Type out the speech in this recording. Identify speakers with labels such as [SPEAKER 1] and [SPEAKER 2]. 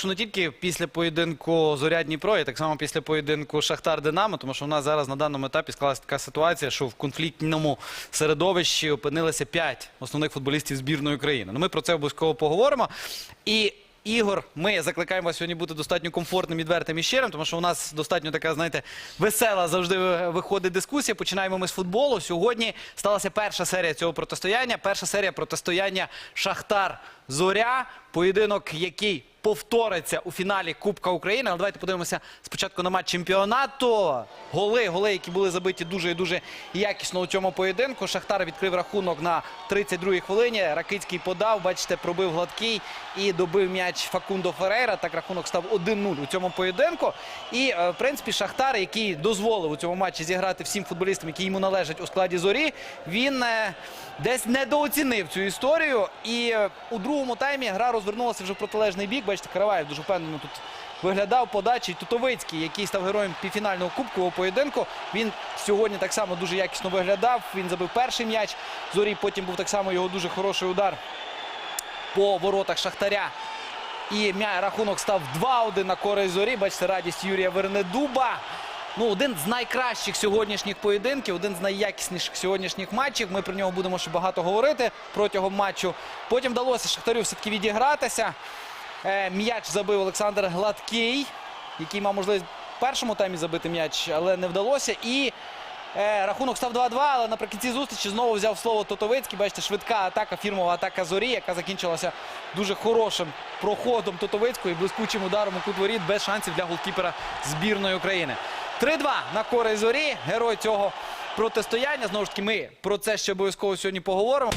[SPEAKER 1] Що не тільки після поєдинку Зоря Дніпро, і так само після поєдинку Шахтар Динамо, тому що в нас зараз на даному етапі склалася така ситуація, що в конфліктному середовищі опинилися п'ять основних футболістів збірної України. Ну, ми про це обов'язково поговоримо. І Ігор, ми закликаємо вас сьогодні бути достатньо комфортним, відвертим і щирим, тому що у нас достатньо така, знаєте, весела завжди виходить дискусія. Починаємо ми з футболу. Сьогодні сталася перша серія цього протистояння. Перша серія протистояння Шахтар Зоря. Поєдинок, який повториться у фіналі Кубка України. Але давайте подивимося спочатку на матч чемпіонату. Голи, голи, які були забиті дуже і дуже якісно у цьому поєдинку. Шахтар відкрив рахунок на 32-й хвилині. Ракицький подав, бачите, пробив гладкий і добив м'яч Факундо Ферейра. Так рахунок став 1-0 у цьому поєдинку. І, е, в принципі, Шахтар, який дозволив у цьому матчі зіграти всім футболістам, які йому належать у складі зорі, він е, десь недооцінив цю історію. І е, у другому таймі гра розвернулася вже в протилежний бік. Бачите, Караваєв дуже впевнено тут виглядав подачі. Тутовицький, який став героєм півфінального кубкового поєдинку. Він сьогодні так само дуже якісно виглядав. Він забив перший м'яч. Зорі потім був так само його дуже хороший удар по воротах Шахтаря. І рахунок став 2-1 на користь зорі. Бачите, радість Юрія Вернедуба. Ну, один з найкращих сьогоднішніх поєдинків, один з найякісніших сьогоднішніх матчів. Ми про нього будемо ще багато говорити протягом матчу. Потім вдалося Шахтарю все-таки відігратися. Е, м'яч забив Олександр Гладкий, який мав можливість в першому таймі забити м'яч, але не вдалося. І Е, рахунок став 2-2, але наприкінці зустрічі знову взяв слово Тотовицький. Бачите, швидка атака, фірмова атака зорі, яка закінчилася дуже хорошим проходом Тотовицького і блискучим ударом у кут воріт без шансів для голкіпера збірної України. 3-2 на користь зорі. Герой цього протистояння. Знову ж таки, ми про це ще обов'язково сьогодні поговоримо.